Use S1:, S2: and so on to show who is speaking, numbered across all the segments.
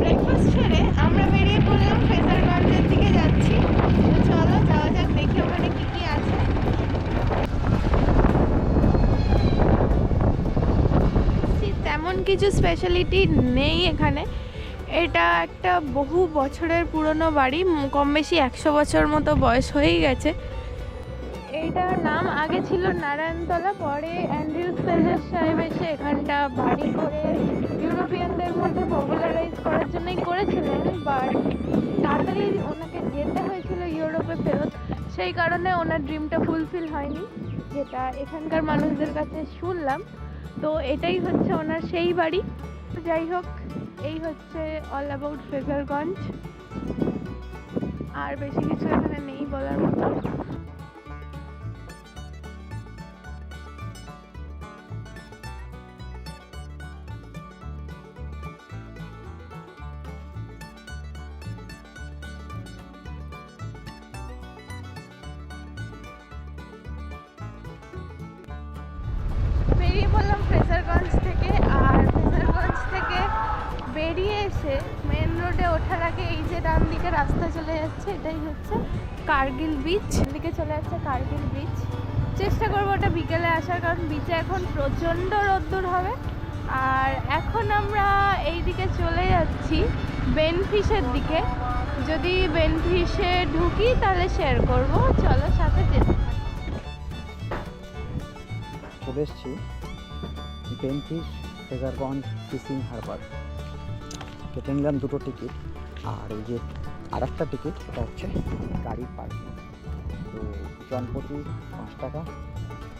S1: Breakfast আমরা বেরিয়ে পড়লাম দিকে যাচ্ছি। চলো যাক, দেখি ওখানে কি কি আছে। তেমন কিছু স্পেশালিটি নেই এখানে। এটা একটা বহু বছরের পুরনো বাড়ি কম বেশি একশো বছর মতো বয়স হয়েই গেছে। এইটার নাম আগে ছিল নারায়ণতলা, পরে অ্যান্ড্রিউ সেজার সাহেব এসে এখানটা বাড়ি করে ইউরোপিয়ানদের মধ্যে পপুলারাইজ করার জন্যই করেছিলেন, বাট তাড়াতাড়ি ওনাকে যেতে হয়েছিল ইউরোপে ফেরত। সেই কারণে ওনার ড্রিমটা ফুলফিল হয়নি, যেটা এখানকার মানুষদের কাছে শুনলাম। তো এটাই হচ্ছে ওনার সেই বাড়ি। যাই হোক, এই হচ্ছে অল অ্যাবাউট ফ্রেজারগঞ্জ আর বেশি কিছু এখানে নেই বলার মতো। বিচ দিকে চলে আসছে কার্গিল বিচ চেষ্টা করব ওটা বিকেলে আসার, কারণ বিচে এখন প্রচণ্ড রোদ্দুর হবে। আর এখন আমরা এই দিকে চলে যাচ্ছি বেনফিশের দিকে। যদি বেনফিশে ঢুকি, তাহলে শেয়ার করব। চলো সাথে যেতে।
S2: চলে এসেছি বেনফিশ ফেজারগঞ্জ ফিশিং হারবার। কেটে নিলাম দুটো টিকিট আর এই যে আর একটা টিকিট এটা হচ্ছে গাড়ির পার্কিং তো জনপ্রতি পাঁচ টাকা।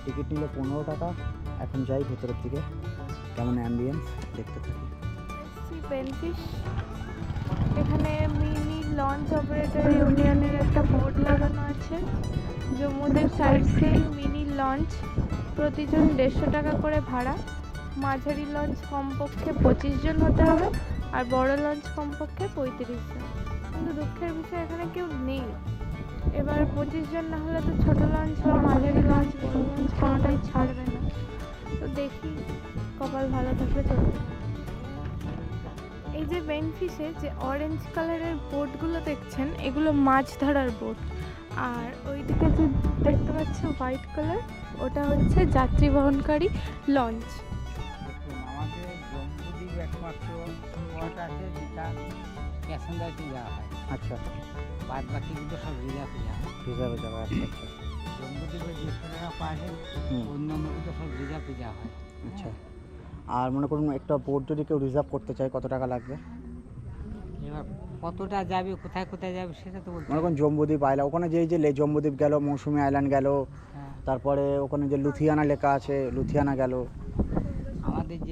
S2: টিকিট নিলে পনেরো টাকা। এখন যাই ভেতরের দিকে। কেমন অ্যাম্বিয়েন্স দেখতে থাকি।
S1: এখানে মিনি লঞ্চ অপারেটর ইউনিয়নের একটা বোর্ড লাগানো আছে। জম্মুদের সাইড সিন মিনি লঞ্চ। প্রতিজন দেড়শো টাকা করে ভাড়া। মাঝারি লঞ্চ কমপক্ষে পঁচিশ জন হতে হবে। আর বড় লঞ্চ কমপক্ষে পঁয়ত্রিশ জন। কিন্তু দুঃখের বিষয়, এখানে কেউ নেই। এবার পঁচিশ জন না হলে তো ছোট লঞ্চ বা মাঝারি লঞ্চ বড় লঞ্চ কোনোটাই ছাড়বে না। তো দেখি কপাল ভালো থাকলে চলবে। এই যে বেনফিশে যে অরেঞ্জ কালারের বোটগুলো দেখছেন, এগুলো মাছ ধরার বোট আর ওইদিকে যে দেখতে পাচ্ছেন হোয়াইট কালার ওটা হচ্ছে যাত্রী বহনকারী লঞ্চ
S3: একমাত্র আছে যেটা প্যাসেঞ্জারকে যাওয়া হয়।
S2: আচ্ছা।
S3: বাদ বাকিগুলো সব রিজার্ভে যাওয়া হয়
S2: রিজার্ভে যাওয়া আচ্ছা আচ্ছা।
S3: পার অন্যান্যগুলো সব রিজার্ভে যাওয়া হয়।
S2: আচ্ছা। আর মনে করুন একটা বোট যদি কেউ রিজার্ভ করতে চায় কত টাকা লাগবে?
S3: এবার কতটা যাবে কোথায় কোথায় যাবে সেটা তো বলতে
S2: মনে করুন জম্বুদ্বীপ আইলা ওখানে যে যে লে- জম্বুদ্বীপ গেল মৌসুমি আইল্যান্ড গেল
S3: হ্যাঁ।
S2: তারপরে ওখানে যে লুথিয়ানা লেখা আছে লুথিয়ানা গেল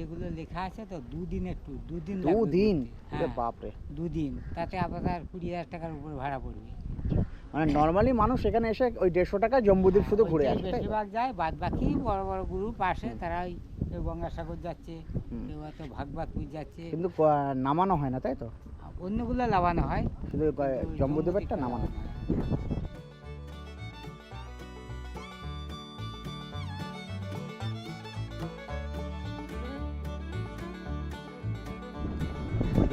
S3: যেগুলো লেখা আছে তো দুদিনের ট্যুর দুদিন
S2: দুদিন?
S3: হ্যাঁ
S2: বাপরে।
S3: দুদিন। তাতে আপনার কুড়ি হাজার টাকার উপর ভাড়া পড়বে।
S2: মানে নর্মালি মানুষ এখানে এসে ওই দেড়শো টাকা জম্বুদ্বীপ শুধু ঘুরে আসে?
S3: বেশিরভাগ যায় বাদ বাকি বড় বড় গ্রুপ আসে তারা ওই কেউ গঙ্গাসাগর যাচ্ছে। কেউ হয়তো ভাগবাদপুর যাচ্ছে।
S2: কিন্তু নামানো হয় না তাই তো?
S3: অন্যগুলো নামানো হয়।
S2: শুধু জম্বুদ্বীপেরটা নামানো হয়।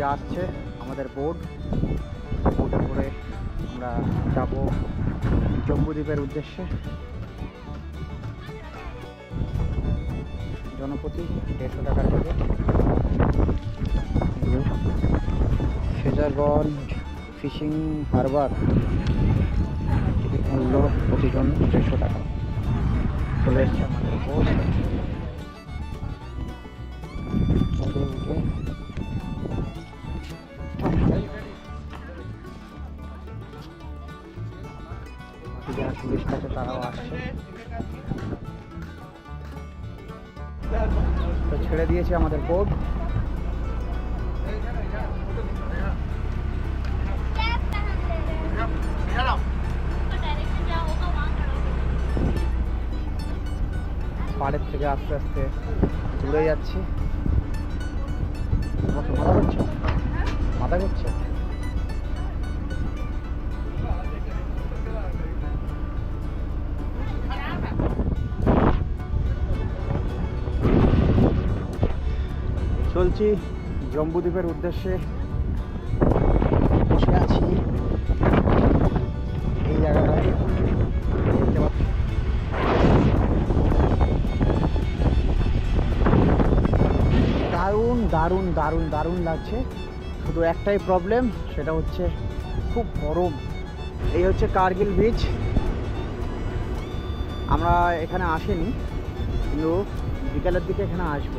S3: লাগানো।
S2: ওই যে আসছে আমাদের বোর্ড বোর্ডে করে আমরা যাব জম্বুদ্বীপের উদ্দেশ্যে। জনপ্রতি দেড়শো টাকার টিকিট ফেজারগঞ্জ ফিশিং হারবার। মূল্য প্রতিজন দেড়শো টাকা। চলে এসছে আমাদের বোর্ড পাড়ের থেকে আস্তে আস্তে দূরে যাচ্ছি। মাথা করছে? মাথা চলছি জম্বুদ্বীপের উদ্দেশ্যে। দারুণ দারুণ দারুণ লাগছে। শুধু একটাই প্রবলেম সেটা হচ্ছে খুব গরম। এই হচ্ছে কার্গিল বিচ আমরা এখানে আসিনি, কিন্তু বিকালের দিকে এখানে আসব।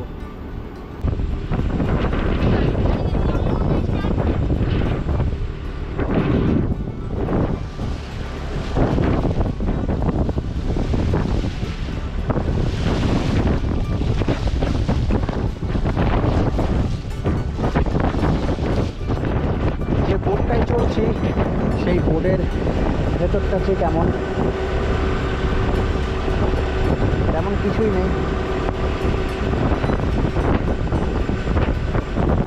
S2: ভেতরটা হচ্ছে কেমন? তেমন কিছুই নেই।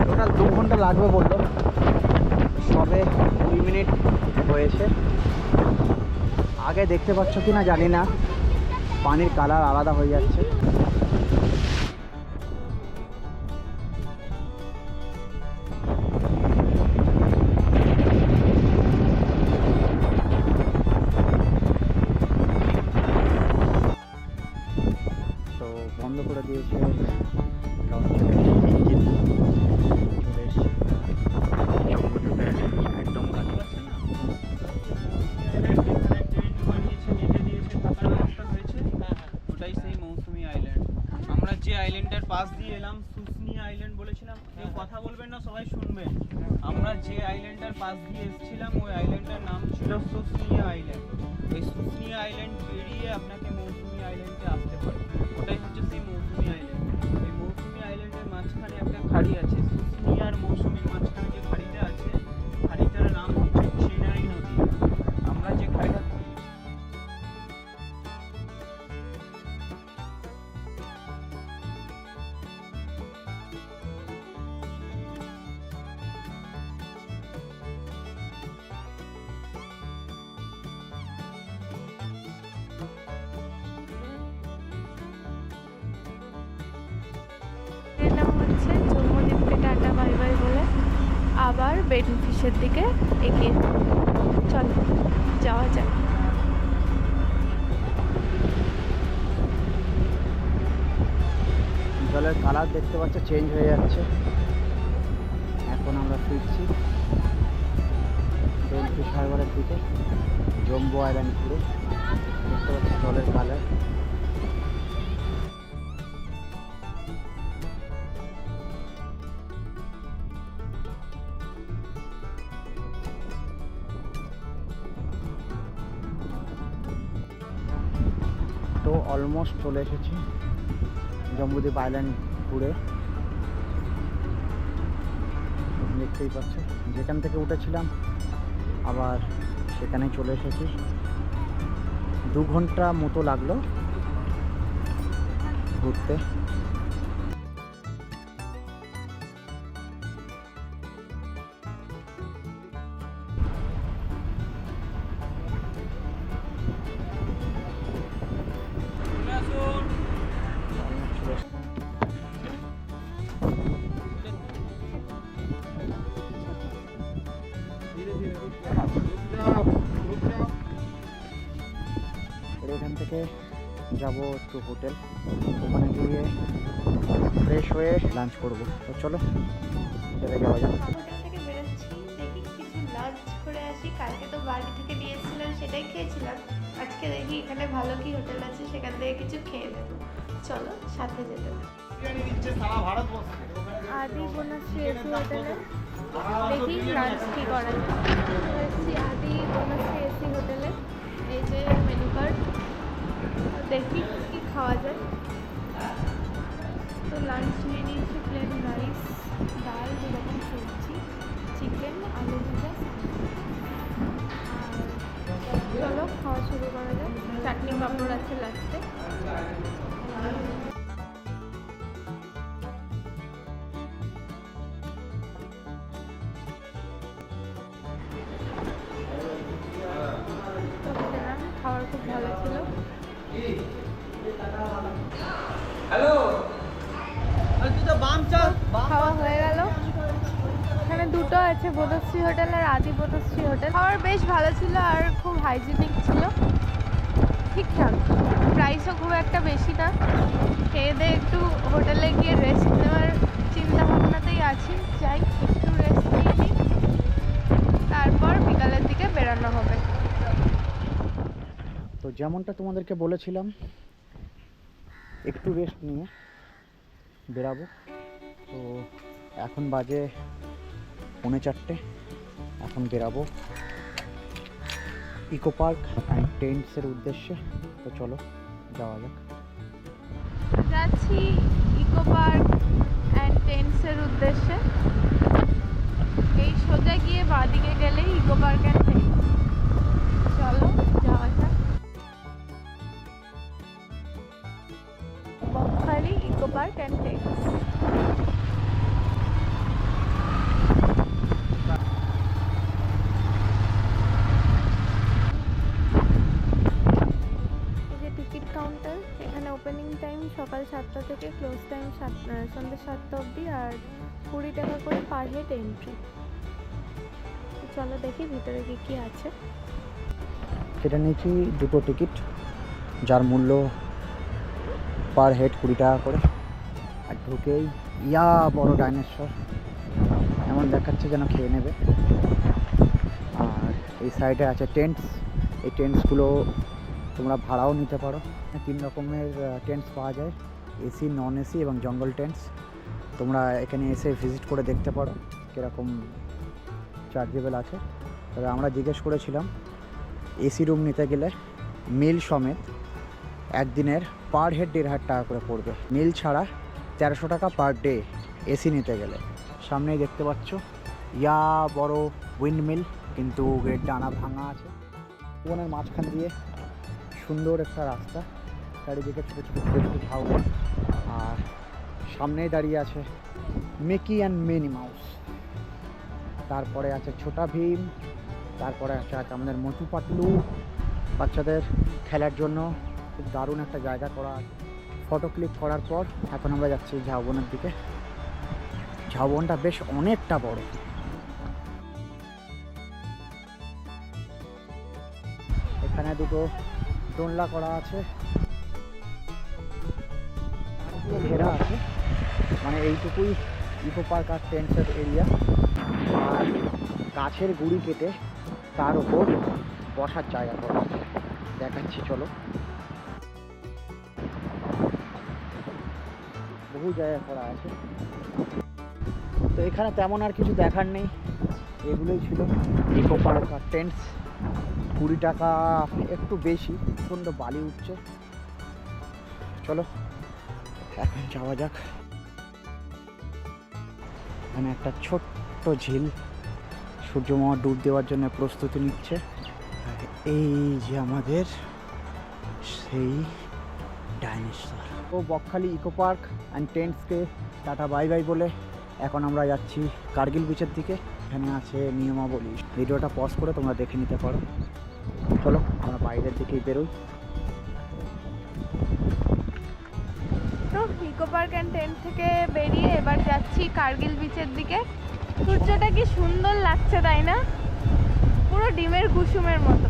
S2: টোটাল দু ঘণ্টা লাগবে বলল। সবে কুড়ি মিনিট হয়েছে। আগে দেখতে পাচ্ছ কি না জানি না। পানির কালার আলাদা হয়ে যাচ্ছে।
S3: আইল্যান্ডের পাশ দিয়ে এলাম সুসনি আইল্যান্ড বলেছিলাম কেউ কথা বলবেন না সবাই শুনবেন আমরা যে আইল্যান্ডের পাশ দিয়ে এসেছিলাম, ওই আইল্যান্ডের নাম ছিল সুসনিয়া
S1: বাই বাই বলে আবার বেনিফিসের দিকে এগিয়ে চলো, যাওয়া যাক।
S2: জলের কালার দেখতে পাচ্ছ চেঞ্জ হয়ে যাচ্ছে। এখন আমরা ফিরছি বেলফিশ হারবারের দিকে জম্বু আইল্যান্ড ঘুরে দেখতে পাচ্ছি জলের কালার অলমোস্ট চলে এসেছি জম্বুদ্বীপ আইল্যান্ড ঘুরে। দেখতেই পাচ্ছ, যেখান থেকে উঠেছিলাম, আবার সেখানে চলে এসেছি। দু ঘণ্টা মতো লাগল ঘুরতে। হোটেল। ওখানে গিয়ে ফ্রেশ হয়ে লাঞ্চ করব। তো চলো চলে যাওয়া যাক।
S1: হোটেল থেকে বেরোচ্ছি। দেখি কিছু লাঞ্চ করে আসি। কালকে তো বাড়ি থেকে নিয়ে এসেছিলাম সেটাই খেয়েছিলাম। আজকে দেখি এখানে ভালো কি হোটেল আছে সেখান থেকে কিছু খেয়ে নেব। চলো সাথে যেতে আদি বনশ্রী এসি হোটেলে। দেখি লাঞ্চ কি করা এসছি আদি বনশ্রী এসি হোটেলে। এই যে মেনু কার্ড দেখি কি খাওয়া যায়। তো
S4: লাঞ্চ নিয়ে নিয়েছি প্লেন রাইস ডাল যেরকম সবজি চিকেন আলু ভাজা আর চলো, খাওয়া শুরু করা যায় চাটনি পাপড় আছে লাস্টে।
S1: হাইজিনিক ছিল। ঠিকঠাক প্রাইসও খুব একটা বেশি না। খেয়ে দিয়ে একটু হোটেলে গিয়ে রেস্ট নেওয়ার চিন্তা ভাবনাতেই আছি। যাই, একটু রেস্ট নিয়ে নিই। তারপর বিকালের দিকে বেরানো হবে।
S2: তো যেমনটা তোমাদেরকে বলেছিলাম, একটু রেস্ট নিয়ে বেরাবো। তো এখন বাজে পৌনে চারটে। এখন বেরাবো। ইকো পার্ক অ্যান্ড টেন্টসের উদ্দেশ্যে। তো চলো, যাওয়া যাক।
S1: যাচ্ছি ইকো পার্ক অ্যান্ড টেন্টসের উদ্দেশ্যে। এই সোজা গিয়ে বাঁদিকে গেলেই ইকো পার্ক অ্যান্ড টেন্টস চলো, যাওয়া যাক। Bakkhali eco park and tents
S4: সকাল সাতটা থেকে ক্লোজ টাইম সাত সন্ধ্যে সাতটা অবধি আর কুড়ি টাকা করে পার হেড এন্ট্রি চলো দেখি ভিতরে কি কি আছে।
S2: সেটা নিয়েছি দুটো টিকিট যার মূল্য পার হেড কুড়ি টাকা করে। আর ঢুকেই, ইয়া, বড় ডাইনোসর এমন দেখাচ্ছে যেন খেয়ে নেবে। আর এই সাইডে আছে টেন্টস এই টেন্টসগুলো তোমরা ভাড়াও নিতে পারো। তিন রকমের টেন্টস পাওয়া যায়। এসি নন এসি এবং জঙ্গল টেন্টস তোমরা এখানে এসে ভিজিট করে দেখতে পারো কীরকম চার্জেবল আছে। তবে আমরা জিজ্ঞেস করেছিলাম এসি রুম নিতে গেলে মিল সমেত একদিনের পার হেড দেড় হাজার টাকা করে পড়বে। মিল ছাড়া তেরোশো টাকা পার ডে এসি নিতে গেলে। সামনেই দেখতে পাচ্ছ, ইয়া বড় উইন্ড মিল কিন্তু এর ডানা ভাঙা আছে। বনের মাঝখান দিয়ে সুন্দর একটা রাস্তা। চারিদিকে ছোটো ছোটো ছোটো ছোটো ঝাউবন আর সামনেই দাঁড়িয়ে আছে মেকি অ্যান্ড মিনি মাউস তারপরে আছে ছোটা ভীম। তারপরে আছে আছে আমাদের মোটু পাতলু বাচ্চাদের খেলার জন্য খুব দারুণ একটা জায়গা করা আছে। ফটো ক্লিক করার পর এখন আমরা যাচ্ছি ঝাউবনের দিকে। ঝাউবনটা বেশ অনেকটা বড়। এখানে দুটো দোলনা করা আছে। ঘেরা আছে। মানে এইটুকুই ইকো পার্ক আর টেন্সের এরিয়া। আর গাছের গুড়ি কেটে তার উপর বসার জায়গা করা আছে। দেখাচ্ছি, চলো। বহু জায়গা করা আছে। তো এখানে তেমন আর কিছু দেখার নেই। এগুলোই ছিল ইকো পার্ক আর টেন্টস। কুড়ি টাকা, একটু বেশি, প্রচণ্ড বালি উঠছে। চলো, এখন যাওয়া যাক। এখানে একটা ছোট্ট ঝিল সূর্যমামা ডুব দেওয়ার জন্য প্রস্তুতি নিচ্ছে। এই যে আমাদের, সেই ডাইনোসর। ও বকখালি ইকো পার্ক অ্যান্ড টেন্টসকে টাটা বাই বাই বলে এখন আমরা যাচ্ছি কার্গিল বিচের দিকে। এখানে আছে নিয়মাবলী। ভিডিওটা পজ করে তোমরা দেখে নিতে পারো। চলো, আমরা বাইরের দিকেই বেরোই।
S1: তো ইকো পার্ক অ্যান্ড টেন্ট থেকে বেরিয়ে এবার যাচ্ছি কার্গিল বিচের দিকে। সূর্যটা কি সুন্দর লাগছে, তাই না? পুরো ডিমের কুসুমের মতো।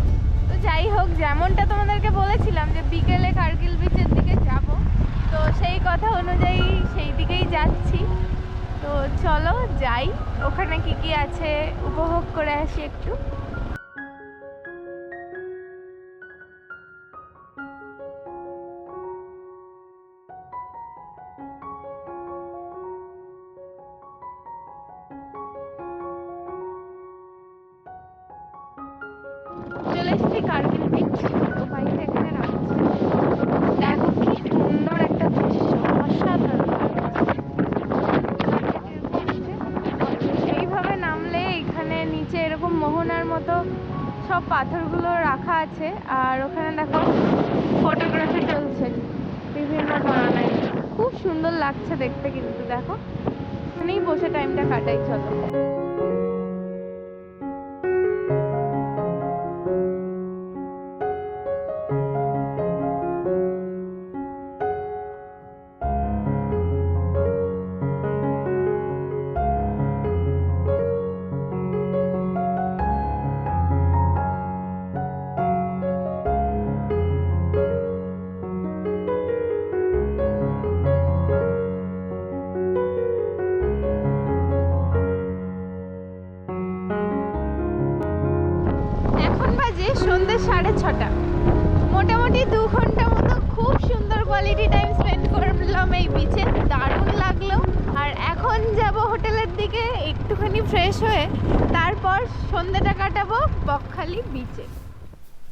S1: তো যাই হোক, যেমনটা তোমাদেরকে বলেছিলাম যে বিকেলে কার্গিল বিচের দিকে যাব, তো সেই কথা অনুযায়ী সেই দিকেই যাচ্ছি। তো চলো যাই। ওখানে কি কি আছে? উপভোগ করে আসি একটু।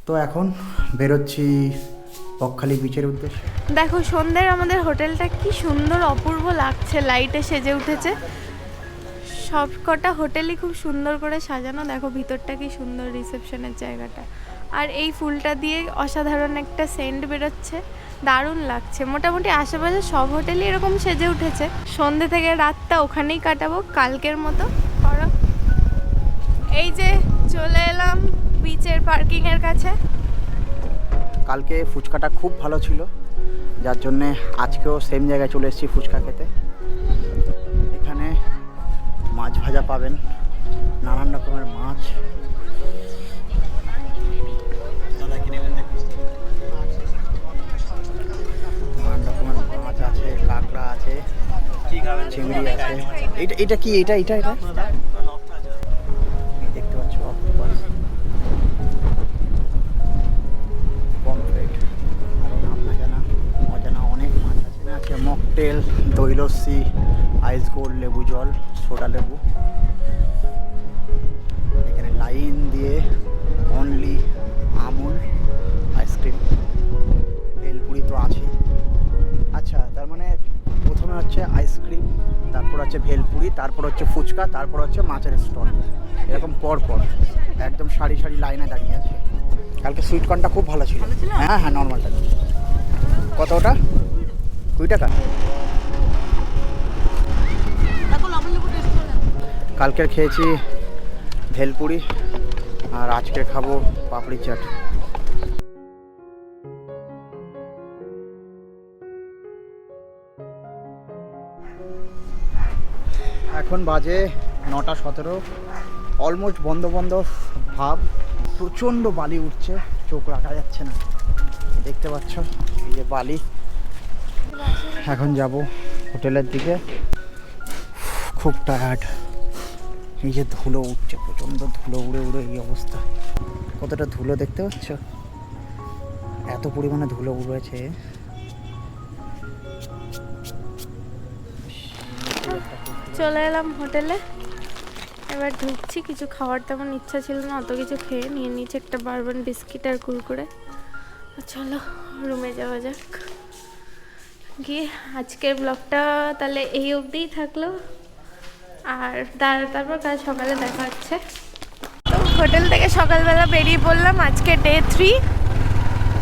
S1: তো এখন
S2: বেরোচ্ছি পক্ষালি বিচের উদ্দেশ্যে।
S1: দেখো, সন্ধ্যের আমাদের হোটেলটা কি সুন্দর, অপূর্ব লাগছে লাইটে সেজে উঠেছে। সব কটা হোটেলই খুব সুন্দর করে সাজানো। দেখো, ভিতরটা কি সুন্দর রিসেপশনের জায়গাটা। আর এই ফুলটা দিয়ে অসাধারণ একটা সেন্ট বেরোচ্ছে। দারুণ লাগছে। মোটামুটি আশেপাশে সব হোটেলই এরকম সেজে উঠেছে। সন্ধ্যে থেকে রাতটা ওখানেই কাটাবো, কালকের মতো। করো। এই যে চলে এলাম। বিচের পার্কিংয়ের কাছে?
S2: কালকে ফুচকাটা খুব ভালো ছিল যার জন্যে আজকেও সেম জায়গায় চলে এসেছি ফুচকা খেতে। এখানে মাছ ভাজা পাবেন নানান রকমের মাছ। নানান রকমের মাছ আছে কাঁকড়া আছে চিংড়ি আছে। এটা এটা কি? এটা এটা এটা? দই লস্যি আইস গোল্ড লেবু জল সোডা লেবু। এখানে লাইন দিয়ে অনলি আমুল আইসক্রিম ভেলপুরি তো আছে আচ্ছা তার মানে প্রথমে হচ্ছে আইসক্রিম তারপর হচ্ছে ভেলপুরি তারপর হচ্ছে ফুচকা তারপর হচ্ছে মাছের স্টল এরকম পর পর। একদম সারি সারি লাইনে দাঁড়িয়ে আছে। কালকে সুইট কর্নটা খুব ভালো ছিল। হ্যাঁ হ্যাঁ নর্মালটা কত ওটা? কুড়ি টাকা? কালকের খেয়েছি ভেলপুরি আর আজকে খাব পাপড়ি চাট। এখন বাজে নটা সতেরো। অলমোস্ট বন্ধ বন্ধ ভাব। প্রচণ্ড বালি উঠছে, চোখ রাখা যাচ্ছে না। দেখতে পাচ্ছ এই যে বালি। এখন যাব হোটেলের দিকে। খুব টায়ার্ড এই যে ধুলো উঠছে, প্রচণ্ড ধুলো উড়ে উড়ে এই অবস্থা। কতটা ধুলো দেখতে পাচ্ছ? এত পরিমাণে ধুলো উড়েছে।
S1: চলে এলাম হোটেলে। এবার ঢুকছি, কিছু খাওয়ার তেমন ইচ্ছা ছিল না, অত কিছু খেয়ে নিয়ে নিচে একটা বারবান বিস্কিট আর কুরকুরে। চলো, রুমে যাওয়া যাক। গিয়ে আজকের ব্লগটা তাহলে এই অবধিই থাকল। আর তার- তারপর কাল সকালে দেখা হচ্ছে। তো হোটেল থেকে সকালবেলা বেরিয়ে পড়লাম, আজকে ডে থ্রি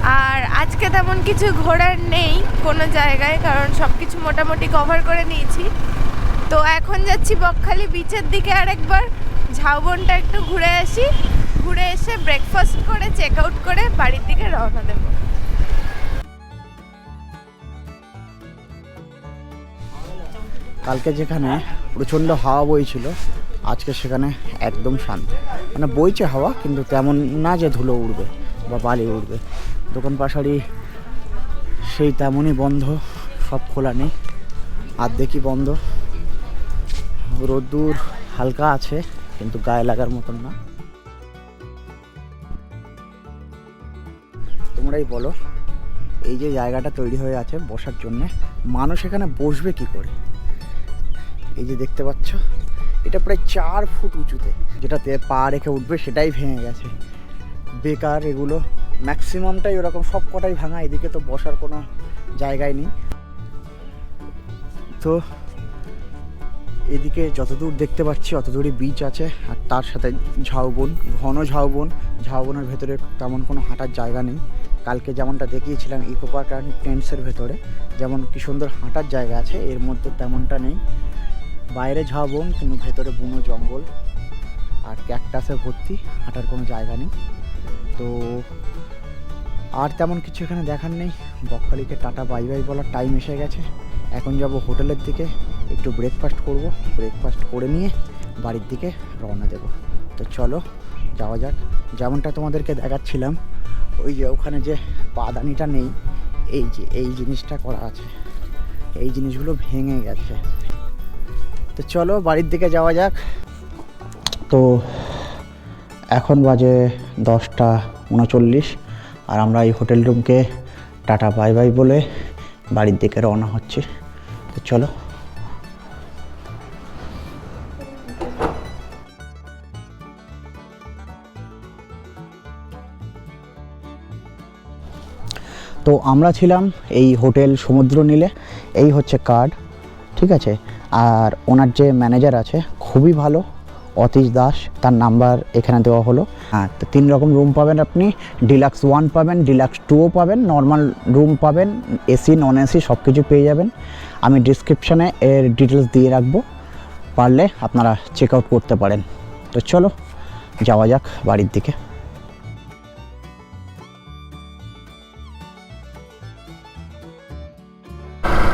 S1: আর আজকে তেমন কিছু ঘোরার নেই কোনো জায়গায়, কারণ সব কিছু মোটামুটি কভার করে নিয়েছি। তো এখন যাচ্ছি বকখালি বিচের দিকে আরেকবার। ঝাউবনটা একটু ঘুরে আসি। ঘুরে এসে ব্রেকফাস্ট করে চেক আউট করে বাড়ির দিকে রওনা দেবো।
S2: কালকে যেখানে প্রচণ্ড হাওয়া বইছিল। আজকে সেখানে একদম শান্ত। মানে বইছে হাওয়া, কিন্তু তেমন না যে ধুলো উড়বে বা বালি উড়বে। দোকান পাশারি সেই তেমনই বন্ধ, সব খোলা নেই। আর্ধেকই বন্ধ। রোদ্দুর হালকা আছে, কিন্তু গায়ে লাগার মতন না। তোমরাই বলো, এই যে জায়গাটা তৈরি হয়ে আছে বসার জন্যে, মানুষ এখানে বসবে কি করে? এই যে দেখতে পাচ্ছ, এটা প্রায় চার ফুট উঁচুতে। যেটাতে পা রেখে উঠবে, সেটাই ভেঙে গেছে। বেকার এগুলো ম্যাক্সিমামটাই ওরকম সব কটাই ভাঙা, এদিকে তো বসার কোনো জায়গায় নেই। তো, এদিকে যতদূর দেখতে পাচ্ছি, অতদূরই বিচ আছে, আর তার সাথে ঝাউবন ঘন ঝাউবন ঝাউবনের ভেতরে তেমন কোনো হাঁটার জায়গা নেই। কালকে যেমনটা দেখিয়েছিলাম ইকো পার্ক অ্যান্ড টেন্টসের ভেতরে, যেমন কি সুন্দর হাঁটার জায়গা আছে, এর মধ্যে তেমনটা নেই। বাইরে ঝাউবন কিন্তু ভেতরে বুনো জঙ্গল। আর ক্যাকটাসে ভর্তি, হাঁটার কোনো জায়গা নেই। তো আর তেমন কিছু এখানে দেখার নেই। বকখালিকে টাটা, বাই বাই বলার টাইম এসে গেছে। এখন যাব হোটেলের দিকে, একটু ব্রেকফাস্ট করব। ব্রেকফাস্ট করে নিয়ে বাড়ির দিকে রওনা দেব। তো চলো, যাওয়া যাক। যেমনটা তোমাদেরকে দেখাচ্ছিলাম, ওই যে ওখানে যে পাদানিটা নেই, এই যে, এই জিনিসটা করা আছে। এই জিনিসগুলো ভেঙে গেছে। তো চলো বাড়ির দিকে যাওয়া যাক। তো এখন বাজে দশটা উনচল্লিশ আর আমরা এই হোটেল রুমকে টাটা, বাই বাই বলে বাড়ির দিকে রওনা হচ্ছে। তো চলো। তো আমরা ছিলাম এই হোটেল সমুদ্র নীলে। এই হচ্ছে কার্ড। ঠিক আছে? আর ওনার যে ম্যানেজার আছে, খুবই ভালো, অতীশ দাস, তার নাম্বার এখানে দেওয়া হলো। হ্যাঁ তো তিন রকম রুম পাবেন আপনি ডিলাক্স ওয়ান পাবেন ডিলাক্স টুও পাবেন নর্মাল রুম পাবেন এসি নন এসি সব কিছু পেয়ে যাবেন। আমি ডিসক্রিপশানে এর ডিটেলস দিয়ে রাখব, পারলে আপনারা চেক আউট করতে পারেন। তো চলো, যাওয়া যাক বাড়ির দিকে।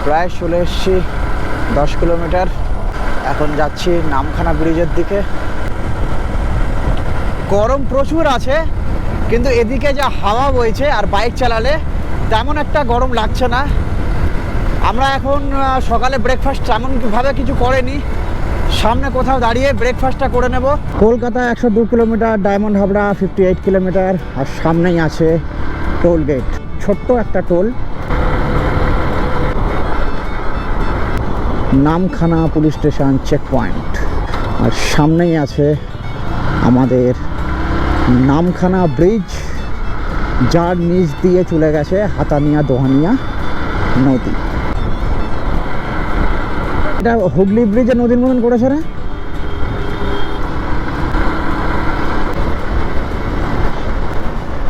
S2: প্রায় চলে এসেছি দশ কিলোমিটার। এখন যাচ্ছি নামখানা ব্রিজের দিকে। গরম প্রচুর আছে, কিন্তু এদিকে যা হাওয়া বইছে আর বাইক চালালে তেমন একটা গরম লাগছে না। আমরা এখন সকালে ব্রেকফাস্ট তেমনভাবে কিছু করেনি। সামনে কোথাও দাঁড়িয়ে ব্রেকফাস্টটা করে নেব। কলকাতা একশো দু কিলোমিটার, ডায়মন্ড হাবড়া ফিফটি এইট কিলোমিটার, আর সামনেই আছে টোল গেট ছোট্ট একটা toll Namkhana police station check point আর সামনেই আছে আমাদের নামখানা ব্রিজ যার নিচ দিয়ে চলে গেছে হাতানিয়া দোহানিয়া নদী। এটা হুগলি ব্রিজে নদীর মতন করেছে না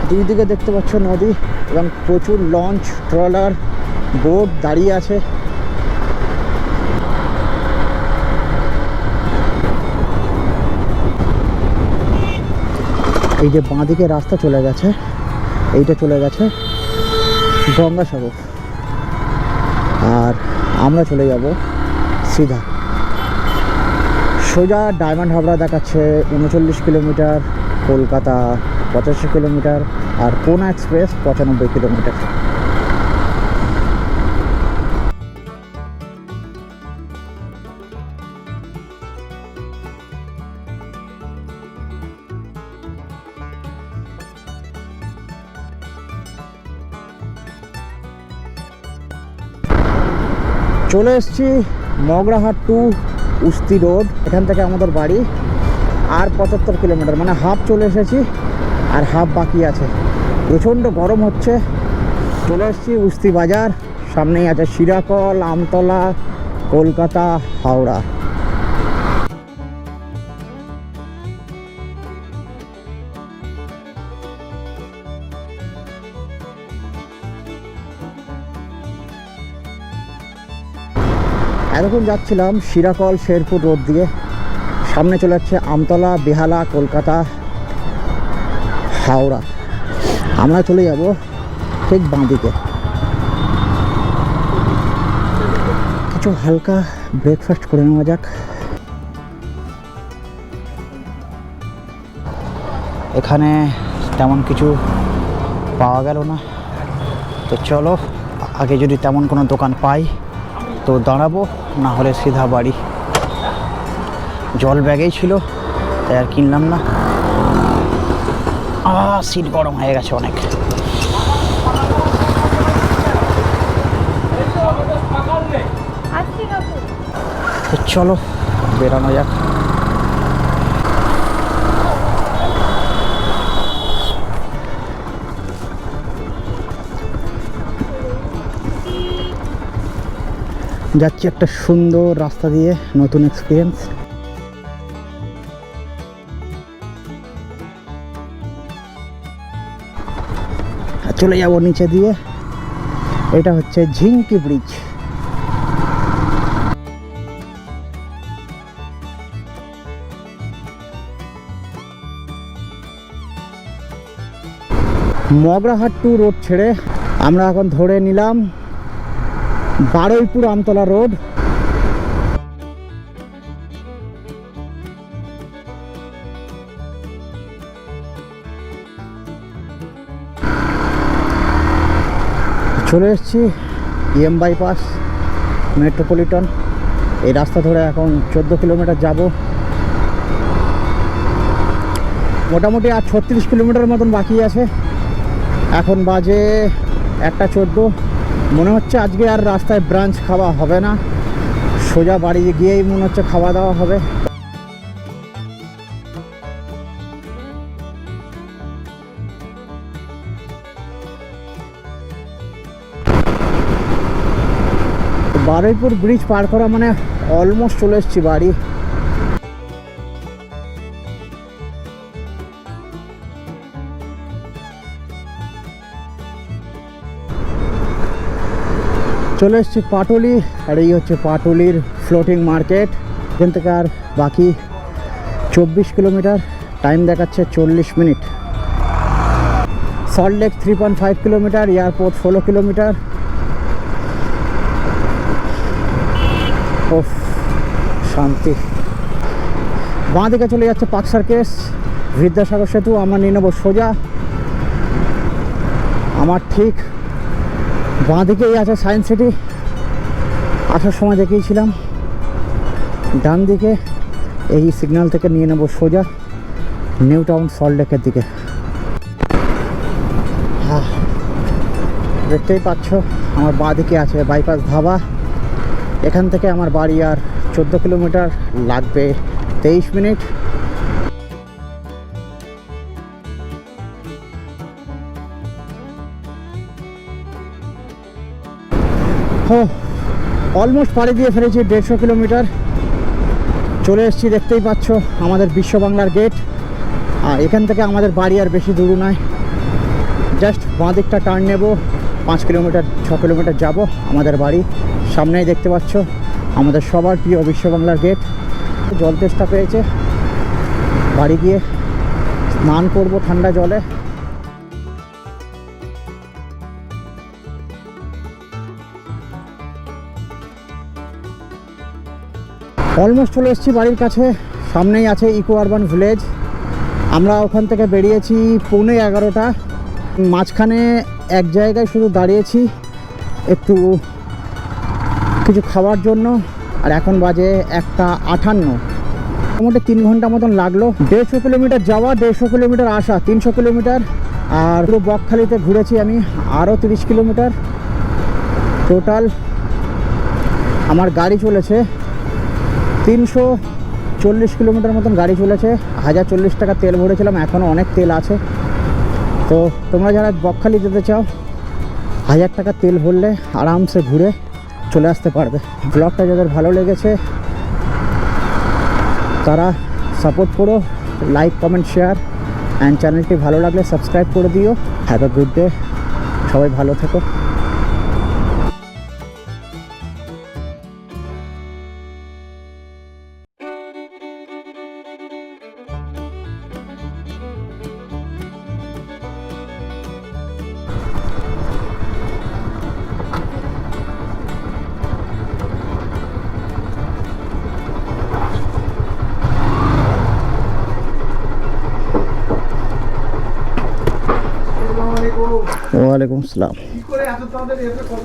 S2: দুই দিকে দেখতে পাচ্ছ নদী, এবং প্রচুর লঞ্চ ট্রলার বোট দাঁড়িয়ে আছে। এই যে বাঁদিকে রাস্তা চলে গেছে, এইটা চলে গেছে গঙ্গাসাগর। আর আমরা চলে যাব সিধা। সোজা ডায়মন্ড হাবড়া দেখাচ্ছে, উনচল্লিশ কিলোমিটার, কলকাতা পঁচাশি কিলোমিটার, আর কোনা এক্সপ্রেস পঁচানব্বই কিলোমিটার। চলে এসছি মগরাহাট টু উস্তি রোড, এখান থেকে আমাদের বাড়ি। আর পঁচাত্তর কিলোমিটার মানে হাফ চলে এসেছি আর হাফ বাকি আছে। প্রচণ্ড গরম হচ্ছে। চলে এসছি উস্তি বাজার, সামনেই আছে শিরাকল আমতলা, কলকাতা, হাওড়া। এতক্ষণ যাচ্ছিলাম শিরাকল, শেরপুর রোড দিয়ে। সামনে চলে যাচ্ছে আমতলা, বেহালা, কলকাতা, হাওড়া। আমরা চলে যাব ঠিক বাঁ দিকে কিছু হালকা ব্রেকফাস্ট করে নেওয়া যাক। এখানে তেমন কিছু পাওয়া গেল না। তো চলো, আগে যদি তেমন কোনো দোকান পাই, তো দাঁড়াবো। না হলে সিধা বাড়ি। জল ব্যাগেই ছিল তাই আর কিনলাম না। আ সিট গরম হয়ে গেছে অনেক। তো চলো বেরানো যাক। যাচ্ছি একটা সুন্দর রাস্তা দিয়ে, নতুন এক্সপিরিয়েন্স চলে যাব নিচে দিয়ে। এটা হচ্ছে Jhinki bridge. Magrahat two road ছেড়ে আমরা এখন ধরে নিলাম বারুইপুর আমতলা রোড। চলে এসেছি ইএম বাইপাস মেট্রোপলিটন এই রাস্তা ধরে এখন চোদ্দ কিলোমিটার যাব। মোটামুটি আর ছত্রিশ কিলোমিটার মতন বাকি আছে। এখন বাজে একটা চোদ্দ। মনে হচ্ছে আজকে আর রাস্তায় ব্রাঞ্চ খাওয়া হবে না। সোজা বাড়ি গিয়েই মনে হচ্ছে খাওয়া দাওয়া হবে। বারুইপুর ব্রিজ পার করা মানে অলমোস্ট চলে এসেছি বাড়ি। চলে এসেছি পাটুলি, আর এই হচ্ছে পাটুলির ফ্লোটিং মার্কেট এখান থেকে আর বাকি চব্বিশ কিলোমিটার টাইম দেখাচ্ছে চল্লিশ minute Salt Lake three point five kilometre airport ষোলো কিলোমিটার। ও শান্তি। বাঁ দিকে চলে যাচ্ছে পাক সার্কেস বিদ্যাসাগর সেতু, আমরা নিয়ে নেব সোজা। আমার ঠিক বাঁ দিকেই আছে সায়েন্স সিটি আসার সময় দেখিয়েছিলাম। ডান দিকে এই সিগন্যাল থেকে নিয়ে নেব সোজা নিউ টাউন সল্টলেকের দিকে। হ্যাঁ দেখতেই পাচ্ছ, আমার বাঁ দিকে আছে বাইপাস ধাবা। এখান থেকে আমার বাড়ি আর চোদ্দ কিলোমিটার লাগবে তেইশ মিনিট। অলমোস্ট পাড়ি দিয়ে ফেলেছি দেড়শো কিলোমিটার। চলে এসেছি, দেখতেই পাচ্ছ, আমাদের বিশ্ব বাংলার গেট আর এখান থেকে আমাদের বাড়ি আর বেশি দূর নয়। জাস্ট বাঁ দিকটা টার্ন নেব, পাঁচ কিলোমিটার, ছ কিলোমিটার যাব আমাদের বাড়ি। সামনেই দেখতে পাচ্ছ, আমাদের সবার প্রিয় বিশ্ব বাংলার গেট জল তেষ্টা পেয়েছে। বাড়ি গিয়ে স্নান করব ঠান্ডা জলে। অলমোস্ট চলে এসেছি বাড়ির কাছে। সামনেই আছে ইকো আরবান ভিলেজ আমরা ওখান থেকে বেরিয়েছি পৌনে এগারোটা। মাঝখানে এক জায়গায় শুধু দাঁড়িয়েছি একটু কিছু খাওয়ার জন্য। আর এখন বাজে একটা আঠান্ন। মোটামুটি তিন ঘণ্টা মতন লাগল। দেড়শো কিলোমিটার যাওয়া, দেড়শো কিলোমিটার আসা, তিনশো কিলোমিটার। আর পুরো বকখালিতে ঘুরেছি আমি আরও তিরিশ কিলোমিটার। টোটাল আমার গাড়ি চলেছে। তিনশো চল্লিশ কিলোমিটার মতন গাড়ি চলেছে। হাজার চল্লিশ টাকা তেল ভরেছিলাম এখনও অনেক তেল আছে। তো তোমরা যারা বকখালি যেতে চাও, হাজার টাকা তেল ভরলে আরামসে ঘুরে চলে আসতে পারবে। ব্লগটা যাদের ভালো লেগেছে, তারা সাপোর্ট করো, লাইক, কমেন্ট, শেয়ার অ্যান্ড চ্যানেলটি ভালো লাগলে সাবস্ক্রাইব করে দিও। হ্যাভ এ গুড ডে সবাই ভালো থেকো। ওয়ালাইকুম আসসালাম।